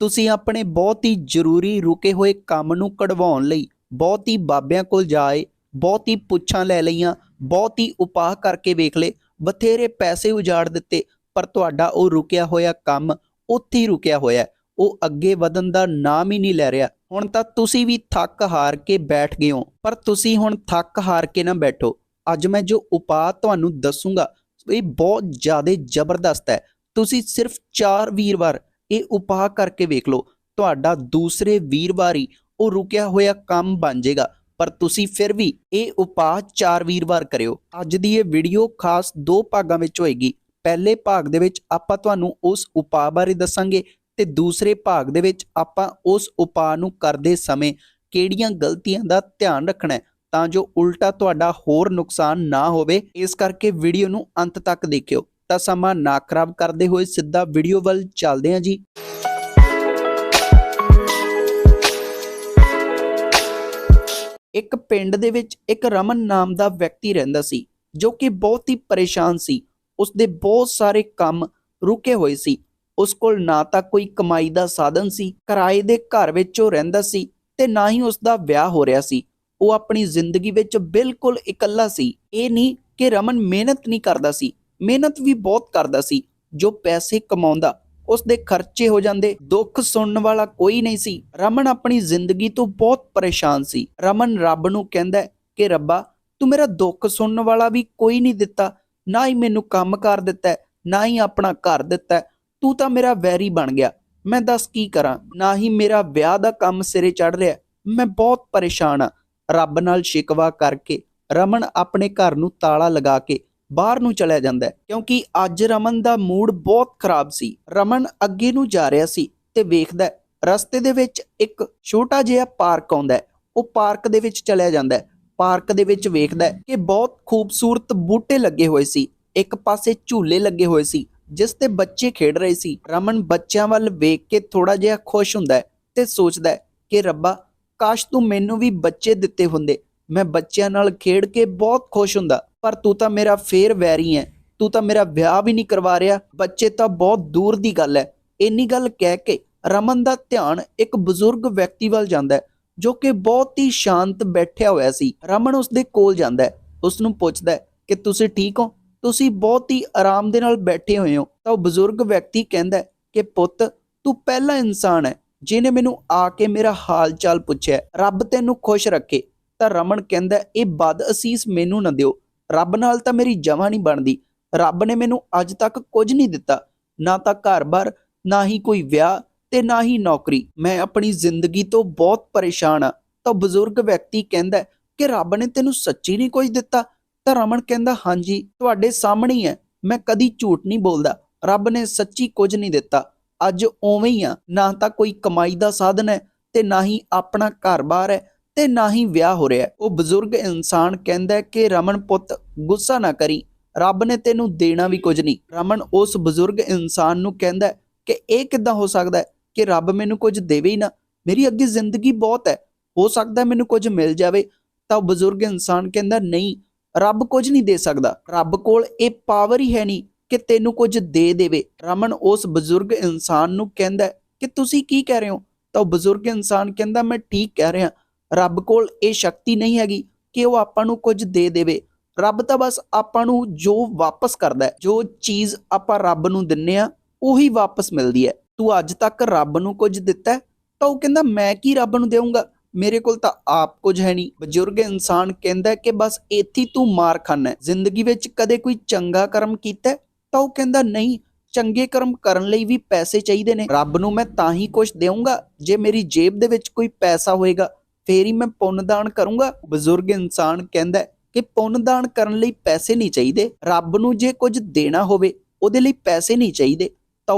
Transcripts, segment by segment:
ਤੁਸੀਂ ਆਪਣੇ ਬਹੁਤ ਹੀ ਜ਼ਰੂਰੀ ਰੁਕੇ ਹੋਏ ਕੰਮ ਨੂੰ ਕਢਵਾਉਣ ਲਈ ਬਹੁਤ ਹੀ ਬਾਬਿਆਂ ਕੋਲ ਜਾਏ, ਬਹੁਤ ਹੀ ਪੁੱਛਾਂ ਲੈ ਲਈਆਂ, ਬਹੁਤ ਹੀ ਉਪਾਅ ਕਰਕੇ ਵੇਖ ਲਏ, ਬਥੇਰੇ ਪੈਸੇ ਉਜਾੜ ਦਿੱਤੇ, ਪਰ ਤੁਹਾਡਾ ਉਹ ਰੁਕਿਆ ਹੋਇਆ ਕੰਮ ਉੱਥੇ ਹੀ ਰੁਕਿਆ ਹੋਇਆ ਉਹ ਅੱਗੇ ਵਧਣ ਦਾ ਨਾਮ ਹੀ ਨਹੀਂ ਲੈ ਰਿਹਾ। ਹੁਣ ਤਾਂ ਤੁਸੀਂ ਵੀ ਥੱਕ ਹਾਰ ਕੇ ਬੈਠ ਗਏ ਹੋ, ਪਰ ਤੁਸੀਂ ਹੁਣ ਥੱਕ ਹਾਰ ਕੇ ਨਾ ਬੈਠੋ। ਅੱਜ ਮੈਂ ਜੋ ਉਪਾਅ ਤੁਹਾਨੂੰ ਦੱਸੂਗਾ, ਇਹ ਬਹੁਤ ਜ਼ਿਆਦਾ ਜ਼ਬਰਦਸਤ ਹੈ। ਤੁਸੀਂ ਸਿਰਫ 4 ਵੀਰਵਾਰ ਇਹ ਉਪਾਅ ਕਰਕੇ ਵੇਖ ਲਓ, ਤੁਹਾਡਾ ਦੂਸਰੇ ਵੀਰਵਾਰ ਹੀ ਉਹ ਰੁਕਿਆ ਹੋਇਆ ਕੰਮ ਬਣ ਜਾਏਗਾ, ਪਰ ਤੁਸੀਂ ਫਿਰ ਵੀ ਇਹ ਉਪਾਅ 4 ਵੀਰਵਾਰ ਕਰਿਓ। ਅੱਜ ਦੀ ਇਹ ਵੀਡੀਓ ਖਾਸ ਦੋ ਭਾਗਾਂ ਵਿੱਚ ਹੋਏਗੀ। ਪਹਿਲੇ ਭਾਗ ਦੇ ਵਿੱਚ ਆਪਾਂ ਤੁਹਾਨੂੰ ਉਸ ਉਪਾਅ ਬਾਰੇ ਦੱਸਾਂਗੇ ਤੇ ਦੂਸਰੇ ਭਾਗ ਦੇ ਵਿੱਚ ਆਪਾਂ ਉਸ ਉਪਾਅ ਨੂੰ ਕਰਦੇ ਸਮੇਂ ਕਿਹੜੀਆਂ ਗਲਤੀਆਂ ਦਾ ਧਿਆਨ ਰੱਖਣਾ ਹੈ, ਤਾਂ ਜੋ ਉਲਟਾ ਤੁਹਾਡਾ ਹੋਰ ਨੁਕਸਾਨ ਨਾ ਹੋਵੇ। ਇਸ ਕਰਕੇ ਵੀਡੀਓ ਨੂੰ ਅੰਤ ਤੱਕ ਦੇਖਿਓ। ਤਾਂ ਸਮਾਂ ਨਾ ਖਰਾਬ ਕਰਦੇ ਹੋਏ ਸਿੱਧਾ ਵੀਡੀਓ ਵੱਲ ਚੱਲਦੇ ਹਾਂ ਜੀ। ਇੱਕ ਪਿੰਡ ਦੇ ਵਿੱਚ ਇੱਕ ਰਮਨ ਨਾਮ ਦਾ ਵਿਅਕਤੀ ਰਹਿੰਦਾ ਸੀ, ਜੋ ਕਿ ਬਹੁਤ ਹੀ ਪਰੇਸ਼ਾਨ ਸੀ। ਉਸ ਦੇ ਬਹੁਤ ਸਾਰੇ ਕੰਮ ਰੁਕੇ ਹੋਏ ਸੀ। ਉਸ ਕੋਲ ਨਾ ਤਾਂ ਕੋਈ ਕਮਾਈ ਦਾ ਸਾਧਨ ਸੀ, ਕਿਰਾਏ ਦੇ ਘਰ ਵਿੱਚ ਉਹ ਰਹਿੰਦਾ ਸੀ ਤੇ ਨਾ ਹੀ ਉਸ ਦਾ ਵਿਆਹ ਹੋ ਰਿਹਾ ਸੀ। ਉਹ ਆਪਣੀ ਜ਼ਿੰਦਗੀ ਵਿੱਚ ਬਿਲਕੁਲ ਇਕੱਲਾ ਸੀ। ਇਹ ਨਹੀਂ ਕਿ ਰਮਨ ਮਿਹਨਤ ਨਹੀਂ ਕਰਦਾ ਸੀ। ਮਿਹਨਤ ਵੀ ਬਹੁਤ ਕਰਦਾ ਸੀ, ਜੋ ਪੈਸੇ ਕਮਾਉਂਦਾ ਉਸ ਦੇ ਖਰਚੇ ਹੋ ਜਾਂਦੇ, ਦੁੱਖ ਸੁਣਨ ਵਾਲਾ ਕੋਈ ਨਹੀਂ ਸੀ। ਰਮਨ ਆਪਣੀ ਜ਼ਿੰਦਗੀ ਤੋਂ ਬਹੁਤ ਪਰੇਸ਼ਾਨ ਸੀ। ਰਮਨ ਰੱਬ ਨੂੰ ਕਹਿੰਦਾ, ਕਿ ਰੱਬਾ, ਤੂੰ ਮੇਰਾ ਦੁੱਖ ਸੁਣਨ ਵਾਲਾ ਵੀ ਕੋਈ ਨਹੀਂ ਦਿੱਤਾ, ਨਾ ਹੀ ਮੈਨੂੰ ਕੰਮ ਕਰ ਦਿੱਤਾ, ਨਾ ਹੀ ਆਪਣਾ ਘਰ ਦਿੱਤਾ, ਤੂੰ ਤਾਂ ਮੇਰਾ ਵੈਰੀ ਬਣ ਗਿਆ। ਮੈਂ ਦੱਸ ਕੀ ਕਰਾਂ? ਨਾ ਹੀ ਮੇਰਾ ਵਿਆਹ ਦਾ ਕੰਮ ਸਿਰੇ ਚੜ ਰਿਹਾ। ਮੈਂ ਬਹੁਤ ਪਰੇਸ਼ਾਨ ਆ। ਰੱਬ ਨਾਲ ਸ਼ਿਕਵਾ ਕਰਕੇ ਰਮਨ ਆਪਣੇ ਘਰ ਨੂੰ ਤਾਲਾ ਲਗਾ ਕੇ ਬਾਹਰ ਨੂੰ ਚਲਿਆ ਜਾਂਦਾ ਹੈ। ਕਿਉਂਕਿ ਅੱਜ ਰਮਨ ਦਾ ਮੂਡ ਬਹੁਤ ਖਰਾਬ ਸੀ। ਰਮਨ ਅੱਗੇ ਨੂੰ ਜਾ ਰਿਹਾ ਸੀ ਤੇ ਵੇਖਦਾ ਹੈ, ਰਸਤੇ ਦੇ ਵਿੱਚ ਇੱਕ ਛੋਟਾ ਜਿਹਾ ਪਾਰਕ ਆਉਂਦਾ ਹੈ। ਉਹ ਪਾਰਕ ਦੇ ਵਿੱਚ ਚਲਿਆ ਜਾਂਦਾ ਹੈ। ਪਾਰਕ ਦੇ ਵਿੱਚ ਵੇਖਦਾ ਹੈ ਕਿ ਬਹੁਤ ਖੂਬਸੂਰਤ ਬੂਟੇ ਲੱਗੇ ਹੋਏ ਸੀ। ਇੱਕ ਪਾਸੇ ਝੂਲੇ ਲੱਗੇ ਹੋਏ ਸੀ ਜਿਸ ਤੇ ਬੱਚੇ ਖੇਡ ਰਹੇ ਸੀ। ਰਮਨ ਬੱਚਿਆਂ ਵੱਲ ਵੇਖ ਕੇ ਥੋੜਾ ਜਿਹਾ ਖੁਸ਼ ਹੁੰਦਾ ਹੈ ਤੇ ਸੋਚਦਾ ਹੈ ਕਿ ਰੱਬਾ ਕਾਸ਼ ਤੂੰ ਮੈਨੂੰ ਵੀ ਬੱਚੇ ਦਿੱਤੇ ਹੁੰਦੇ। ਮੈਂ ਬੱਚਿਆਂ ਨਾਲ ਖੇਡ ਕੇ ਬਹੁਤ ਖੁਸ਼ ਹੁੰਦਾ। ਪਰ ਤੂੰ ਤਾਂ ਮੇਰਾ ਫੇਰ ਵੈਰੀ ਹੈ ਤੂੰ ਤਾਂ ਮੇਰਾ ਵਿਆਹ ਵੀ ਨਹੀਂ ਕਰਵਾ ਰਿਹਾ। ਬੱਚੇ ਤਾਂ ਬਹੁਤ ਦੂਰ ਦੀ ਗੱਲ ਹੈ ਇੰਨੀ ਗੱਲ ਕਹਿ ਕੇ ਰਮਨ ਦਾ ਧਿਆਨ ਇੱਕ ਬਜ਼ੁਰਗ ਵਿਅਕਤੀ ਵੱਲ ਜਾਂਦਾ ਹੈ ਜੋ ਕਿ ਬਹੁਤ ਹੀ ਸ਼ਾਂਤ ਬੈਠਿਆ ਹੋਇਆ ਸੀ। ਰਮਨ ਉਸ ਦੇ ਕੋਲ ਜਾਂਦਾ ਹੈ ਉਸ ਨੂੰ ਪੁੱਛਦਾ ਹੈ ਕਿ ਤੁਸੀਂ ਠੀਕ ਹੋ? ਤੁਸੀਂ ਬਹੁਤ ਹੀ ਆਰਾਮ ਦੇ ਨਾਲ ਬੈਠੇ ਹੋਏ ਹੋ। ਤਾਂ ਉਹ ਬਜ਼ੁਰਗ ਵਿਅਕਤੀ ਕਹਿੰਦਾ ਕਿ ਪੁੱਤ, ਤੂੰ ਪਹਿਲਾ ਇਨਸਾਨ ਹੈ ਜਿਨੇ ਮੈਨੂੰ ਆ ਕੇ ਮੇਰਾ ਹਾਲ ਚਾਲ ਪੁੱਛਿਆ ਰੱਬ ਤੈਨੂੰ ਖੁਸ਼ ਰੱਖੇ। ਤਾਂ ਰਮਨ ਕਹਿੰਦਾ, ਇਹ ਬਦ ਅਸੀਸ ਮੈਨੂੰ ਨਾ ਦਿਓ। ਰੱਬ ਨਾਲ ਤਾਂ ਮੇਰੀ ਜਮਾ ਨਹੀਂ ਬਣਦੀ। ਰੱਬ ਨੇ ਮੈਨੂੰ ਅੱਜ ਤੱਕ ਕੁਝ ਨਹੀਂ ਦਿੱਤਾ। ਨਾ ਤਾਂ ਘਰ-ਬਾਰ ਨਾ ਹੀ ਕੋਈ ਵਿਆਹ ਤੇ ਨਾ ਹੀ ਨੌਕਰੀ। ਮੈਂ ਆਪਣੀ ਜ਼ਿੰਦਗੀ ਤੋਂ ਬਹੁਤ ਪਰੇਸ਼ਾਨ ਆ ਤਾਂ ਬਜ਼ੁਰਗ ਵਿਅਕਤੀ ਕਹਿੰਦਾ ਕਿ ਰੱਬ ਨੇ ਤੈਨੂੰ ਸੱਚੀ ਨਹੀਂ ਕੁਝ ਦਿੱਤਾ। ਤਾਂ ਰਮਨ ਕਹਿੰਦਾ, ਹਾਂਜੀ, ਤੁਹਾਡੇ ਸਾਹਮਣੇ ਹੀ ਹੈ। ਮੈਂ ਕਦੀ ਝੂਠ ਨਹੀਂ ਬੋਲਦਾ। ਰੱਬ ਨੇ ਸੱਚੀ ਕੁਝ ਨਹੀਂ ਦਿੱਤਾ। ਅੱਜ ਉਵੇਂ ਹੀ ਆ ਨਾ ਤਾਂ ਕੋਈ ਕਮਾਈ ਦਾ ਸਾਧਨ ਹੈ ਤੇ ਨਾ ਹੀ ਆਪਣਾ ਘਰ-ਬਾਰ ਹੈ। ਤੇ ਨਾ ਹੀ ਵਿਆਹ ਹੋ ਰਿਹਾ ਉਹ ਬਜ਼ੁਰਗ ਇਨਸਾਨ ਕਹਿੰਦਾ ਕਿ ਰਮਨ ਪੁੱਤ ਗੁੱਸਾ ਨਾ ਕਰੀ। ਰੱਬ ਨੇ ਤੈਨੂੰ ਦੇਣਾ ਵੀ ਕੁਝ ਨਹੀਂ। ਰਮਨ ਉਸ ਬਜ਼ੁਰਗ ਇਨਸਾਨ ਨੂੰ ਕਹਿੰਦਾ ਕਿ ਇਹ ਕਿੱਦਾਂ ਹੋ ਸਕਦਾ ਕਿ ਰੱਬ ਮੈਨੂੰ ਕੁਝ ਦੇਵੇ ਹੀ ਨਾ? ਮੇਰੀ ਅੱਗੇ ਜ਼ਿੰਦਗੀ ਬਹੁਤ ਹੈ। ਹੋ ਸਕਦਾ ਮੈਨੂੰ ਕੁਝ ਮਿਲ ਜਾਵੇ। ਤਾਂ ਉਹ ਬਜ਼ੁਰਗ ਇਨਸਾਨ ਕਹਿੰਦਾ, ਨਹੀਂ, ਰੱਬ ਕੁਝ ਨਹੀਂ ਦੇ ਸਕਦਾ। ਰੱਬ ਕੋਲ ਇਹ ਪਾਵਰ ਹੀ ਹੈ ਨਹੀਂ ਕਿ ਤੈਨੂੰ ਕੁਝ ਦੇ ਦੇਵੇ। ਰਮਨ ਉਸ ਬਜ਼ੁਰਗ ਇਨਸਾਨ ਨੂੰ ਕਹਿੰਦਾ ਕਿ ਤੁਸੀਂ ਕੀ ਕਹਿ ਰਹੇ ਹੋ? ਤਾਂ ਉਹ ਬਜ਼ੁਰਗ ਇਨਸਾਨ ਕਹਿੰਦਾ, ਮੈਂ ਠੀਕ ਕਹਿ ਰਿਹਾ। ਰੱਬ ਕੋਲ ਇਹ ਸ਼ਕਤੀ ਨਹੀਂ ਹੈਗੀ ਕਿ ਉਹ ਆਪਾਂ ਨੂੰ ਕੁਝ ਦੇ ਦੇਵੇ। ਰੱਬ ਤਾਂ ਬਸ ਆਪਾਂ ਨੂੰ ਜੋ ਵਾਪਸ ਕਰਦਾ ਹੈ, ਜੋ ਚੀਜ਼ ਆਪਾਂ ਰੱਬ ਨੂੰ ਦਿੰਨੇ ਆ, ਉਹੀ ਵਾਪਸ ਮਿਲਦੀ ਹੈ। ਤੂੰ ਅੱਜ ਤੱਕ ਰੱਬ ਨੂੰ ਕੁਝ ਦਿੱਤਾ ਤਾਂ ਉਹ ਕਹਿੰਦਾ, ਮੈਂ ਕੀ ਰੱਬ ਨੂੰ ਦੇਵਾਂਗਾ ਮੇਰੇ ਕੋਲ ਤਾਂ ਆਪ ਕੁਝ ਹੈ ਨਹੀਂ। ਬਜ਼ੁਰਗ ਇਨਸਾਨ ਕਹਿੰਦਾ ਕਿ ਬਸ ਇੱਥੇ ਤੂੰ ਮਾਰ ਖਾਨਾ ਜ਼ਿੰਦਗੀ ਵਿੱਚ ਕਦੇ ਕੋਈ ਚੰਗਾ ਕਰਮ ਕੀਤਾ ਤਾਂ ਉਹ ਕਹਿੰਦਾ, ਨਹੀਂ, ਚੰਗੇ ਕਰਮ ਕਰਨ ਲਈ ਵੀ ਪੈਸੇ ਚਾਹੀਦੇ ਨੇ। ਰੱਬ ਨੂੰ ਮੈਂ ਤਾਂ ਹੀ ਕੁਝ ਦੇਵਾਂਗਾ ਜੇ ਮੇਰੀ ਜੇਬ ਦੇ ਵਿੱਚ ਕੋਈ ਪੈਸਾ ਹੋਏਗਾ। ਫੇਰ ਹੀ ਮੈਂ ਪੁੰਨ ਦਾਨ ਕਰੂੰਗਾ। ਬਜ਼ੁਰਗ ਇਨਸਾਨ ਕਹਿੰਦਾ ਕਿ ਪੁੰਨ ਦਾਨ ਕਰਨ ਲਈ ਪੈਸੇ ਨਹੀਂ ਚਾਹੀਦੇ। ਰੱਬ ਨੂੰ ਜੇ ਕੁਝ ਦੇਣਾ ਹੋਵੇ, ਉਹਦੇ ਲਈ ਪੈਸੇ ਨਹੀਂ ਚਾਹੀਦੇ। ਤਾਂ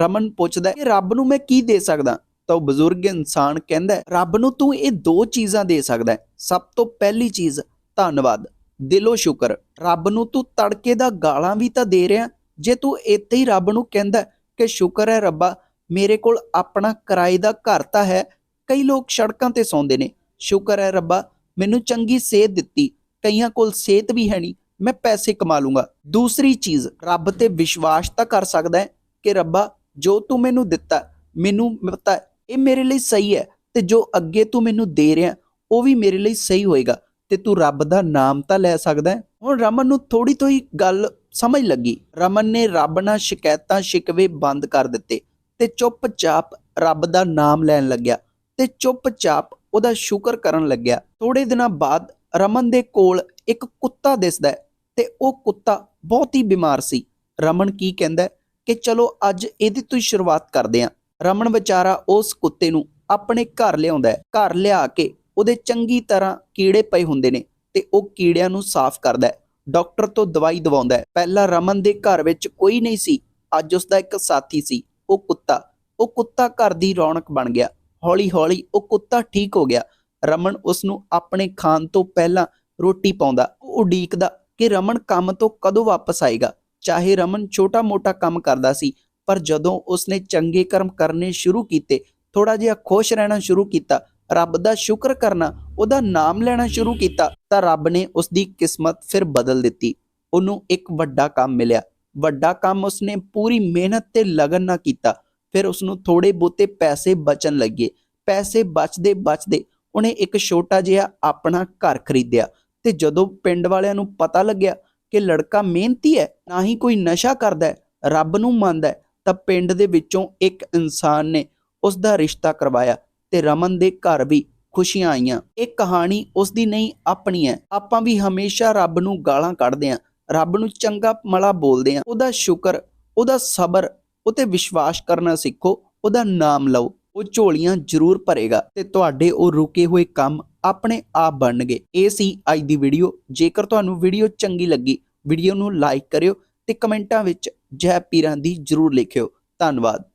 ਰਮਨ ਪੁੱਛਦਾ ਕਿ ਰੱਬ ਨੂੰ ਮੈਂ ਕੀ ਦੇ ਸਕਦਾ? ਤਾਂ ਬਜ਼ੁਰਗ ਇਨਸਾਨ ਕਹਿੰਦਾ ਰੱਬ ਨੂੰ ਤੂੰ ਇਹ ਦੋ ਚੀਜ਼ਾਂ ਦੇ ਸਕਦਾ ਸਭ ਤੋਂ ਪਹਿਲੀ ਚੀਜ਼, ਧੰਨਵਾਦ। ਦਿਲੋਂ ਸ਼ੁਕਰ। ਰੱਬ ਨੂੰ ਤੂੰ ਤੜਕੇ ਦਾ ਗਾਲਾਂ ਵੀ ਤਾਂ ਦੇ ਰਿਹਾ। ਜੇ ਤੂੰ ਇੱਥੇ ਹੀ ਰੱਬ ਨੂੰ ਕਹਿੰਦਾ ਕਿ ਸ਼ੁਕਰ ਹੈ ਰੱਬਾ, ਮੇਰੇ ਕੋਲ ਆਪਣਾ ਕਿਰਾਏ ਦਾ ਘਰ ਤਾਂ ਹੈ ਕਈ ਲੋਕ ਸੜਕਾਂ ਤੇ ਸੌਂਦੇ ਨੇ। ਸ਼ੁਕਰ ਹੈ ਰੱਬਾ, ਮੈਨੂੰ ਚੰਗੀ ਸਿਹਤ ਦਿੱਤੀ। ਕਈਆਂ ਕੋਲ ਸਿਹਤ ਵੀ ਹੈ ਨਹੀਂ ਮੈਂ ਪੈਸੇ ਕਮਾ ਲੂੰਗਾ। ਦੂਸਰੀ ਚੀਜ਼, ਰੱਬ ਤੇ ਵਿਸ਼ਵਾਸ ਤਾਂ ਕਰ ਸਕਦਾ ਹੈ ਕਿ ਰੱਬਾ, ਜੋ ਤੂੰ ਮੈਨੂੰ ਦਿੱਤਾ, ਮੈਨੂੰ ਪਤਾ ਇਹ ਮੇਰੇ ਲਈ ਸਹੀ ਹੈ ਤੇ ਜੋ ਅੱਗੇ ਤੂੰ ਮੈਨੂੰ ਦੇ ਰਿਹਾ, ਉਹ ਵੀ ਮੇਰੇ ਲਈ ਸਹੀ ਹੋਏਗਾ ਤੇ ਤੂੰ ਰੱਬ ਦਾ ਨਾਮ ਤਾਂ ਲੈ ਸਕਦਾ ਹੈ। ਹੁਣ ਰਮਨ ਨੂੰ ਥੋੜੀ ਤੋਂ ਗੱਲ ਸਮਝ ਲੱਗੀ। ਰਮਨ ਨੇ ਰੱਬ ਨਾਲ ਸ਼ਿਕਾਇਤਾਂ, ਸ਼ਿਕਵੇ ਬੰਦ ਕਰ ਦਿੱਤੇ ਤੇ ਚੁੱਪਚਾਪ ਰੱਬ ਦਾ ਨਾਮ ਲੈਣ ਲੱਗਿਆ। ਤੇ ਚੁੱਪਚਾਪ ਉਹਦਾ ਸ਼ੁਕਰ ਕਰਨ ਲੱਗਿਆ। ਥੋੜੇ ਦਿਨਾਂ ਬਾਅਦ ਰਮਨ ਦੇ ਕੋਲ ਇੱਕ ਕੁੱਤਾ ਦਿਸਦਾ ਹੈ ਤੇ ਉਹ ਕੁੱਤਾ ਬਹੁਤ ਹੀ ਬਿਮਾਰ ਸੀ। ਰਮਨ ਕੀ ਕਹਿੰਦਾ ਕਿ ਚਲੋ ਅੱਜ ਇਹਦੀ ਤੋਂ ਸ਼ੁਰੂਆਤ ਕਰਦੇ ਹਾਂ। ਰਮਨ ਵਿਚਾਰਾ ਉਸ ਕੁੱਤੇ ਨੂੰ ਆਪਣੇ ਘਰ ਲਿਆਉਂਦਾ ਹੈ। ਘਰ ਲਿਆ ਕੇ ਉਹਦੇ ਚੰਗੀ ਤਰ੍ਹਾਂ ਕੀੜੇ ਪਏ ਹੁੰਦੇ ਨੇ ਤੇ ਉਹ ਕੀੜਿਆਂ ਨੂੰ ਸਾਫ਼ ਕਰਦਾ ਹੈ। ਡਾਕਟਰ ਤੋਂ ਦਵਾਈ ਦਵਾਉਂਦਾ ਹੈ। ਪਹਿਲਾਂ ਰਮਨ ਦੇ ਘਰ ਵਿੱਚ ਕੋਈ ਨਹੀਂ ਸੀ। ਅੱਜ ਉਸ ਦਾ ਇੱਕ ਸਾਥੀ ਸੀ, ਉਹ ਕੁੱਤਾ। ਉਹ ਕੁੱਤਾ ਘਰ ਦੀ ਰੌਣਕ ਬਣ ਗਿਆ। ਹੌਲੀ ਹੌਲੀ ਉਹ ਕੁੱਤਾ ਠੀਕ ਹੋ ਗਿਆ। ਰਮਨ ਉਸ ਨੂੰ ਆਪਣੇ ਖਾਣ ਤੋਂ ਪਹਿਲਾਂ ਰੋਟੀ ਪਾਉਂਦਾ, ਉਹ ਉਡੀਕਦਾ ਕਿ ਰਮਨ ਕੰਮ ਤੋਂ ਕਦੋਂ ਵਾਪਸ ਆਏਗਾ। ਚਾਹੇ ਰਮਨ ਛੋਟਾ-ਮੋਟਾ ਕੰਮ ਕਰਦਾ ਸੀ, ਪਰ ਜਦੋਂ ਉਸਨੇ ਚੰਗੇ ਕਰਮ ਕਰਨੇ ਸ਼ੁਰੂ ਕੀਤੇ ਥੋੜਾ ਜਿਹਾ ਖੁਸ਼ ਰਹਿਣਾ ਸ਼ੁਰੂ ਕੀਤਾ, ਰੱਬ ਦਾ ਸ਼ੁਕਰ ਕਰਨਾ, ਉਹਦਾ ਨਾਮ ਲੈਣਾ ਸ਼ੁਰੂ ਕੀਤਾ, ਤਾਂ ਰੱਬ ਨੇ ਉਸ ਦੀ ਕਿਸਮਤ ਫਿਰ ਬਦਲ ਦਿੱਤੀ। ਉਹਨੂੰ ਇੱਕ ਵੱਡਾ ਕੰਮ ਮਿਲਿਆ। ਵੱਡਾ ਕੰਮ ਉਸਨੇ ਪੂਰੀ ਮਿਹਨਤ ਤੇ ਲਗਨ ਨਾਲ ਕੀਤਾ। ਫਿਰ ਉਸ ਨੂੰ ਥੋੜੇ ਬਹੁਤੇ ਪੈਸੇ ਬਚਣ ਲੱਗੇ। ਪੈਸੇ ਬਚਦੇ ਬਚਦੇ ਉਹਨੇ ਇੱਕ ਛੋਟਾ ਜਿਹਾ ਆਪਣਾ ਘਰ ਖਰੀਦਿਆ ਤੇ ਜਦੋਂ ਪਿੰਡ ਵਾਲਿਆਂ ਨੂੰ ਪਤਾ ਲੱਗਿਆ ਕਿ ਲੜਕਾ ਮਿਹਨਤੀ ਹੈ, ਨਾ ਹੀ ਕੋਈ ਨਸ਼ਾ ਕਰਦਾ ਹੈ, ਰੱਬ ਨੂੰ ਮੰਨਦਾ ਹੈ, ਤਾਂ ਪਿੰਡ ਦੇ ਵਿੱਚੋਂ ਇੱਕ ਇਨਸਾਨ ਨੇ ਉਸ ਦਾ ਰਿਸ਼ਤਾ ਕਰਵਾਇਆ ਤੇ ਰਮਨ ਦੇ ਘਰ ਵੀ ਖੁਸ਼ੀਆਂ ਆਈਆਂ। ਇਹ ਕਹਾਣੀ ਉਸ ਦੀ ਨਹੀਂ, ਆਪਣੀ ਹੈ। ਆਪਾਂ ਵੀ ਹਮੇਸ਼ਾ ਰੱਬ ਨੂੰ ਗਾਲਾਂ ਕੱਢਦੇ ਆਂ ਰੱਬ ਨੂੰ ਚੰਗਾ ਮਲਾ ਬੋਲਦੇ ਆਂ ਉਹਦਾ ਸ਼ੁਕਰ, ਉਹਦਾ ਸਬਰ ਉਤੇ ਵਿਸ਼ਵਾਸ ਕਰਨਾ ਸਿੱਖੋ, ਉਹਦਾ ਨਾਮ ਲਓ, ਉਹ ਝੋਲੀਆਂ ਜ਼ਰੂਰ ਭਰੇਗਾ ਤੇ ਤੁਹਾਡੇ ਉਹ ਰੁਕੇ ਹੋਏ ਕੰਮ ਆਪਣੇ ਆਪ ਬਣਨਗੇ। ਇਹ ਸੀ ਅੱਜ ਦੀ ਵੀਡੀਓ। ਜੇਕਰ ਤੁਹਾਨੂੰ ਵੀਡੀਓ ਚੰਗੀ ਲੱਗੀ, ਵੀਡੀਓ ਨੂੰ ਲਾਈਕ ਕਰਿਓ ਤੇ ਕਮੈਂਟਾਂ ਵਿੱਚ ਜੈ ਪੀਰਾਂ ਦੀ ਜ਼ਰੂਰ ਲਿਖਿਓ। ਧੰਨਵਾਦ।